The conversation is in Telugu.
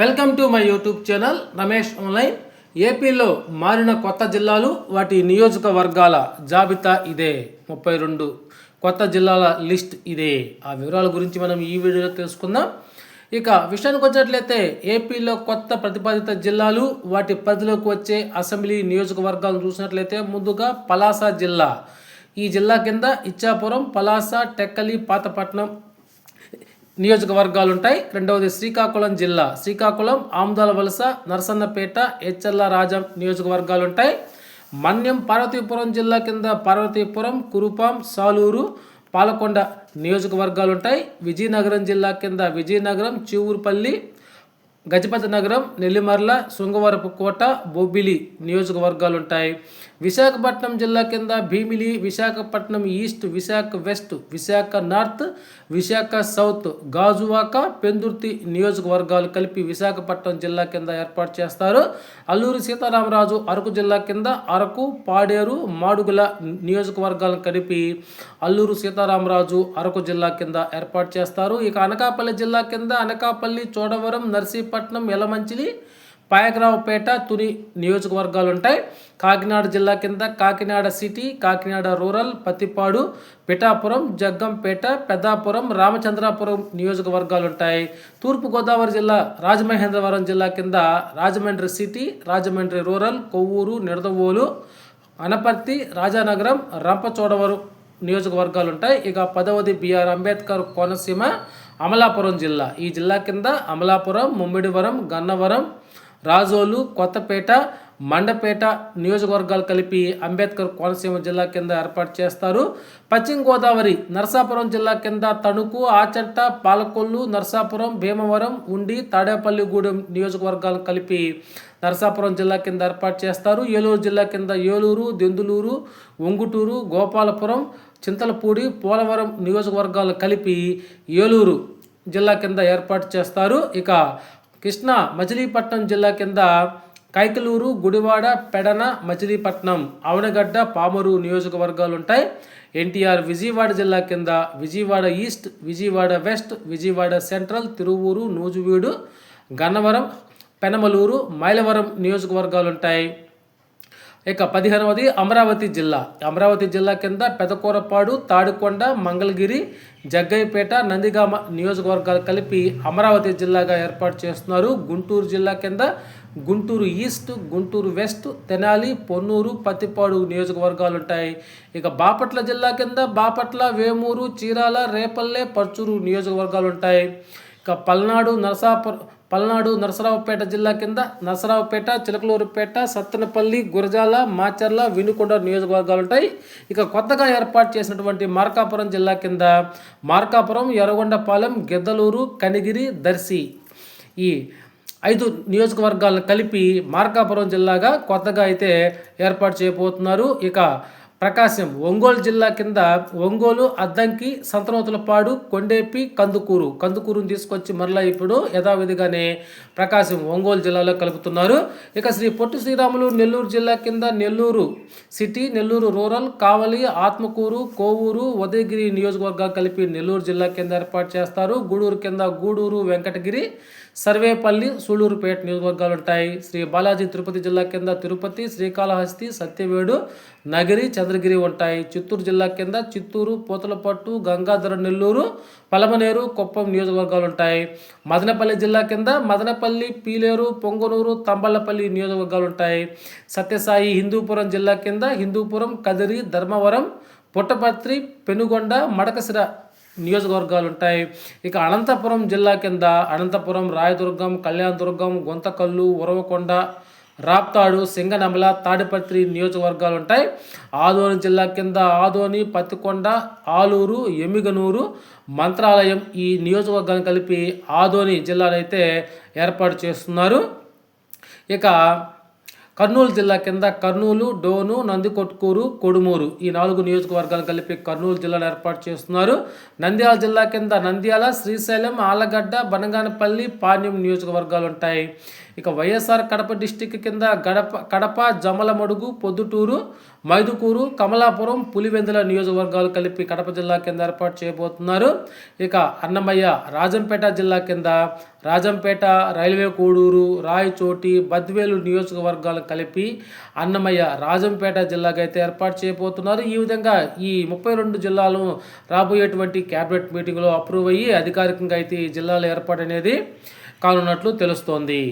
Welcome to my YouTube channel Ramesh online. ఏపీలో మారిన కొత్త జిల్లాలు వాటి నియోజకవర్గాల జాబితా ఇదే. ముప్పై రెండు కొత్త జిల్లాల లిస్ట్ ఇదే. ఆ వివరాల గురించి మనం ఈ వీడియోలో తెలుసుకుందాం. ఇక విషయానికి వచ్చినట్లయితే ఏపీలో కొత్త ప్రతిపాదిత జిల్లాలు వాటి పరిధిలోకి వచ్చే అసెంబ్లీ నియోజకవర్గాలను చూసినట్లయితే ముందుగా పలాస జిల్లా. ఈ జిల్లా కింద ఇచ్చాపురం పలాస టెక్కలి పాతపట్నం నియోజకవర్గాలు ఉంటాయి రెండవది శ్రీకాకుళం జిల్లా. శ్రీకాకుళం ఆముదాల వలస నరసన్నపేట హెచ్ఎల్ఆర్ రాజం నియోజకవర్గాలు ఉంటాయి మన్యం పార్వతీపురం జిల్లా కింద పార్వతీపురం కురుపాం సాలూరు పాలకొండ నియోజకవర్గాలు ఉంటాయి విజయనగరం జిల్లా కింద విజయనగరం చివూరుపల్లి గజపతి నగరం నెల్లిమర్ల శృంగవరపు కోట బొబ్బిలి నియోజకవర్గాలు ఉంటాయి విశాఖపట్నం జిల్లా కింద Bheemili Visakhapatnam east Visakha west Visakha north Visakha south Gajuwaka Pendurthi నియోజకవర్గాలు కలిపి విశాఖపట్నం జిల్లా కింద ఏర్పాటు చేస్తారు. అల్లూరి సీతారామరాజు అరకు జిల్లా కింద అరకు పాడేరు మాడుగుల నియోజకవర్గాలను కలిపి అల్లూరు సీతారామరాజు అరకు జిల్లా కింద ఏర్పాటు చేస్తారు. ఇక అనకాపల్లి జిల్లా కింద అనకాపల్లి చోడవరం నర్సీ నర్సీపట్నం యలమంచిలి పాయగ్రావుపేట తుని నియోజకవర్గాలు ఉంటాయి కాకినాడ జిల్లా కింద కాకినాడ సిటీ కాకినాడ రూరల్ పత్తిపాడు పిఠాపురం జగ్గంపేట పెద్దాపురం రామచంద్రాపురం నియోజకవర్గాలు ఉంటాయి తూర్పుగోదావరి జిల్లా రాజమహేంద్రవరం జిల్లా కింద రాజమండ్రి సిటీ రాజమండ్రి రూరల్ కొవ్వూరు నిడదవోలు అనపర్తి రాజానగరం రంపచోడవరం నియోజకవర్గాలు ఉంటాయి ఇక పదవది బిఆర్ అంబేద్కర్ కోనసీమ అమలాపురం జిల్లా. ఈ జిల్లా కింద అమలాపురం ముమ్మిడివరం గన్నవరం రాజోలు కొత్తపేట మండపేట నియోజకవర్గాలు కలిపి అంబేద్కర్ కోనసీమ జిల్లా కింద ఏర్పాటు చేస్తారు. పశ్చిమ గోదావరి నరసాపురం జిల్లా కింద తణుకు ఆచట్ట పాలకొల్లు నరసాపురం భీమవరం ఉండి తాడేపల్లిగూడెం నియోజకవర్గాలు కలిపి నరసాపురం జిల్లా కింద ఏర్పాటు చేస్తారు. ఏలూరు జిల్లా కింద ఏలూరు దెందులూరు ఒంగుటూరు గోపాలపురం చింతలపూడి పోలవరం నియోజకవర్గాలు కలిపి ఏలూరు జిల్లా కింద ఏర్పాటు చేస్తారు. ఇక కృష్ణా మచిలీపట్నం జిల్లా కింద కైకలూరు గుడివాడ పెడన మచిలీపట్నం అవనగడ్డ పామరు నియోజకవర్గాలు ఉంటాయి ఎన్టీఆర్ విజయవాడ జిల్లా కింద Vijayawada east Vijayawada west Vijayawada central Tiruvuru Nuzvid Gannavaram Penamaluru Mylavaram నియోజకవర్గాలు ఉంటాయి ఇక పదిహేనవది అమరావతి జిల్లా. అమరావతి జిల్లా కింద పెదకూరపాడు తాడికొండ మంగళగిరి జగ్గయ్యపేట నందిగామ నియోజకవర్గాలు కలిపి అమరావతి జిల్లాగా ఏర్పాటు చేస్తున్నారు. గుంటూరు జిల్లా కింద గుంటూరు ఈస్ట్ గుంటూరు వెస్ట్ తెనాలి పొన్నూరు పత్తిపాడు నియోజకవర్గాలు ఉంటాయి. ఇక బాపట్ల జిల్లా కింద బాపట్ల వేమూరు చీరాల రేపల్లె పర్చూరు నియోజకవర్గాలు ఉంటాయి. ఇక పల్నాడు నరసాపురం పల్నాడు నరసరావుపేట జిల్లా కింద నరసరావుపేట చిలకలూరుపేట సత్తెనపల్లి గురజాల మాచర్ల వినుకొండ నియోజకవర్గాలు ఉంటాయి ఇక కొత్తగా ఏర్పాటు చేసినటువంటి మార్కాపురం జిల్లా కింద మార్కాపురం ఎర్రగొండపాలెం గిద్దలూరు కనిగిరి దర్శి ఈ ఐదు నియోజకవర్గాలను కలిపి మార్కాపురం జిల్లాగా కొత్తగా అయితే ఏర్పాటు చేయబోతున్నారు. ఇక ప్రకాశం ఒంగోలు జిల్లా కింద ఒంగోలు అద్దంకి సంతనోతులపాడు కొండేపి కందుకూరు. కందుకూరుని తీసుకొచ్చి మరలా ఇప్పుడు యథావిధిగానే ప్రకాశం ఒంగోలు జిల్లాలో కలుపుతున్నారు. ఇక శ్రీ పొట్టి శ్రీరాములు నెల్లూరు జిల్లా కింద నెల్లూరు సిటీ నెల్లూరు రూరల్ కావలి ఆత్మకూరు కోవూరు ఉదయగిరి నియోజకవర్గాలు కలిపి నెల్లూరు జిల్లా కింద ఏర్పాటు చేస్తారు. గూడూరు కింద గూడూరు వెంకటగిరి సర్వేపల్లి సూళ్ళూరుపేట నియోజకవర్గాలు ఉంటాయి శ్రీ బాలాజీ తిరుపతి జిల్లా కింద తిరుపతి శ్రీకాళహస్తి సత్యవేడు నగిరి చంద్రగిరి ఉంటాయి. చిత్తూరు జిల్లా కింద చిత్తూరు పూతలపట్టు గంగాధర నెల్లూరు పలమనేరు కుప్పం నియోజకవర్గాలు ఉంటాయి మదనపల్లి జిల్లా కింద మదనపల్లి పీలేరు పొంగనూరు తంబళ్ళపల్లి నియోజకవర్గాలు ఉంటాయి సత్యసాయి హిందూపురం జిల్లా కింద హిందూపురం కదిరి ధర్మవరం పుట్టపత్రి పెనుగొండ మడకసిర నియోజకవర్గాలు ఉంటాయి. ఇక అనంతపురం జిల్లా కింద అనంతపురం రాయదుర్గం కళ్యాణదుర్గం గుంతకల్లు ఉరవకొండ రాప్తాడు సింగనమల తాడిపత్రి నియోజకవర్గాలు ఉంటాయి. ఆదోని జిల్లా కింద ఆదోని పత్తికొండ ఆలూరు ఎమ్మిగనూరు మంత్రాలయం ఈ నియోజకవర్గాన్ని కలిపి ఆదోని జిల్లానైతే ఏర్పాటు చేస్తున్నారు. ఇక కర్నూలు జిల్లా కింద కర్నూలు డోను నందికొట్కూరు కొడుమూరు ఈ నాలుగు నియోజకవర్గాలు కలిపి కర్నూలు జిల్లాను ఏర్పాటు చేస్తున్నారు. నంద్యాల జిల్లా కింద నంద్యాల శ్రీశైలం ఆలగడ్డ బనగానపల్లి పాణ్యం నియోజకవర్గాలు ఉంటాయి. ఇక వైఎస్ఆర్ కడప డిస్టిక్ కింద గడప కడప జమలమడుగు పొద్దుటూరు మైదుకూరు కమలాపురం పులివెందుల నియోజకవర్గాలు కలిపి కడప జిల్లా కింద ఏర్పాటు చేయబోతున్నారు. ఇక అన్నమయ్య రాజంపేట జిల్లా కింద రాజంపేట రైల్వే కోడూరు రాయచోటి బద్వేలు నియోజకవర్గాలు కలిపి అన్నమయ్య రాజంపేట జిల్లాగా అయితే ఏర్పాటు చేయబోతున్నారు. ఈ విధంగా ఈ ముప్పై రెండు జిల్లాలు రాబోయేటువంటి క్యాబినెట్ మీటింగ్లో అప్రూవ్ అయ్యి అధికారికంగా అయితే ఈ జిల్లాల ఏర్పాటు అనేది కానున్నట్లు తెలుస్తోంది.